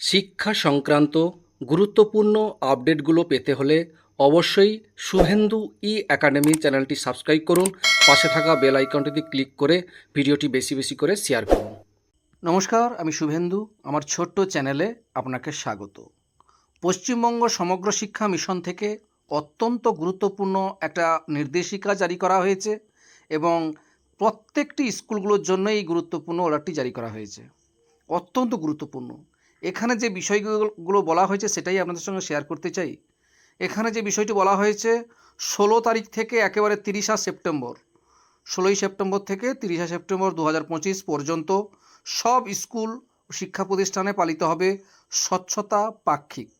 শিক্ষা সংক্রান্ত গুরুত্বপূর্ণ আপডেটগুলো পেতে হলে অবশ্যই শুভেন্দু ই একাডেমি চ্যানেলটি সাবস্ক্রাইব করুন। পাশে থাকা বেল আইকনটিতে ক্লিক করে ভিডিওটি বেশি বেশি করে শেয়ার করুন। নমস্কার, আমি শুভেন্দু। আমার ছোট্ট চ্যানেলে আপনাকে স্বাগত। পশ্চিমবঙ্গ সমগ্র শিক্ষা মিশন থেকে অত্যন্ত গুরুত্বপূর্ণ একটা নির্দেশিকা জারি করা হয়েছে এবং প্রত্যেকটি স্কুলগুলোর জন্য এই গুরুত্বপূর্ণ অর্ডারটি জারি করা হয়েছে। অত্যন্ত গুরুত্বপূর্ণ। এখানে যে বিষয়গুলো বলা হয়েছে সেটাই আপনাদের সঙ্গে শেয়ার করতে চাই। এখানে যে বিষয়টি বলা হয়েছে, ষোলো তারিখ থেকে একেবারে তিরিশা সেপ্টেম্বর। ষোলোই সেপ্টেম্বর থেকে তিরিশা সেপ্টেম্বর দু হাজার পঁচিশ পর্যন্ত সব স্কুল শিক্ষা প্রতিষ্ঠানে পালিত হবে স্বচ্ছতা পাক্ষিক।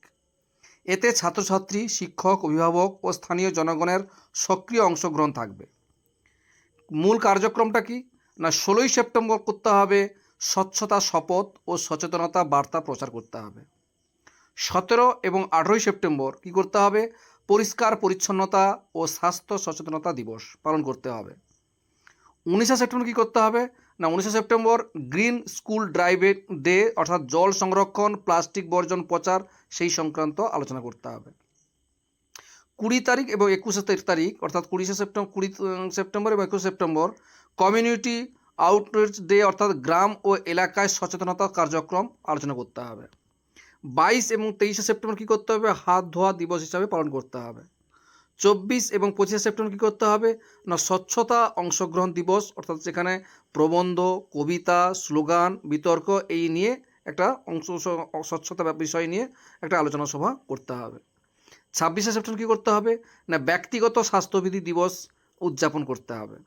এতে ছাত্রছাত্রী, শিক্ষক, অভিভাবক ও স্থানীয় জনগণের সক্রিয় অংশগ্রহণ থাকবে। মূল কার্যক্রমটা কি? না, ষোলোই সেপ্টেম্বর করতে হবে স্বচ্ছতা, শপথ ও সচেতনতা বার্তা প্রচার করতে হবে। সতেরো এবং আঠেরোই সেপ্টেম্বর কি করতে হবে? পরিষ্কার, পরিচ্ছন্নতা ও স্বাস্থ্য সচেতনতা দিবস পালন করতে হবে। উনিশে সেপ্টেম্বর কী করতে হবে? না, উনিশে সেপ্টেম্বর গ্রিন স্কুল ড্রাইভে ডে, অর্থাৎ জল সংরক্ষণ, প্লাস্টিক বর্জন প্রচার, সেই সংক্রান্ত আলোচনা করতে হবে। কুড়ি তারিখ এবং একুশে তারিখ, অর্থাৎ কুড়িশে সেপ্টেম্বর, কুড়ি সেপ্টেম্বর এবং একুশে সেপ্টেম্বর কমিউনিটি আউটরিচ ডে অর্থাৎ গ্রাম ও এলাকায় সচেতনতা কার্যক্রম আলোচনা করতে হবে। বাইশ এবং তেইশে সেপ্টেম্বর কী করতে হবে? হাত ধোয়া দিবস হিসাবে পালন করতে হবে। চব্বিশ এবং পঁচিশে সেপ্টেম্বর কী করতে হবে? না, স্বচ্ছতা অংশগ্রহণ দিবস, অর্থাৎ সেখানে প্রবন্ধ, কবিতা, স্লোগান, বিতর্ক, এই নিয়ে একটা অংশ, স্বচ্ছতা বিষয় নিয়ে একটা আলোচনা সভা করতে হবে। ছাব্বিশে সেপ্টেম্বর কী করতে হবে? না, ব্যক্তিগত স্বাস্থ্যবিধি দিবস উদযাপন করতে হবে।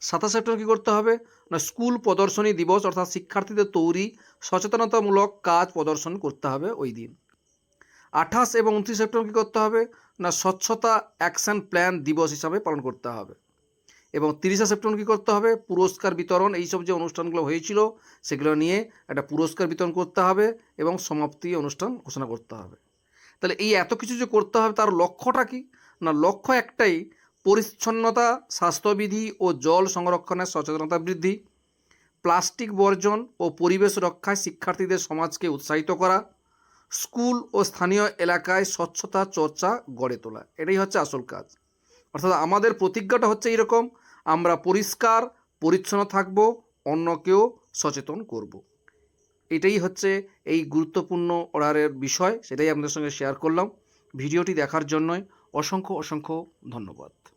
সাতাশ সেপ্টেম্বর কী করতে হবে? না, স্কুল প্রদর্শনী দিবস, অর্থাৎ শিক্ষার্থীদের তৈরি সচেতনতামূলক কাজ প্রদর্শন করতে হবে ওই দিন। আঠাশ এবং উনত্রিশ সেপ্টেম্বর কী করতে হবে? না, স্বচ্ছতা অ্যাকশন প্ল্যান দিবস হিসাবে পালন করতে হবে। এবং তিরিশে সেপ্টেম্বর কী করতে হবে? পুরস্কার বিতরণ এইসব যে অনুষ্ঠানগুলো হয়েছিল, সেগুলো নিয়ে একটা পুরস্কার বিতরণ করতে হবে এবং সমাপ্তি অনুষ্ঠান ঘোষণা করতে হবে। তাহলে এই এত কিছু যে করতে হবে, তার লক্ষ্যটা কি? না, লক্ষ্য একটাই পরিচ্ছন্নতা, স্বাস্থ্যবিধি ও জল সংরক্ষণের সচেতনতা বৃদ্ধি, প্লাস্টিক বর্জন ও পরিবেশ রক্ষায় শিক্ষার্থীদের সমাজকে উৎসাহিত করা, স্কুল ও স্থানীয় এলাকায় স্বচ্ছতা চর্চা গড়ে তোলা। এটাই হচ্ছে আসল কাজ। অর্থাৎ আমাদের প্রতিজ্ঞাটা হচ্ছে এরকম, আমরা পরিষ্কার, পরিচ্ছন্ন থাকব, অন্যকেও সচেতন করব। এটাই হচ্ছে এই গুরুত্বপূর্ণ অর্ডারের বিষয়, সেটাই আপনাদের সঙ্গে শেয়ার করলাম। ভিডিওটি দেখার জন্যই অসংখ্য অসংখ্য ধন্যবাদ।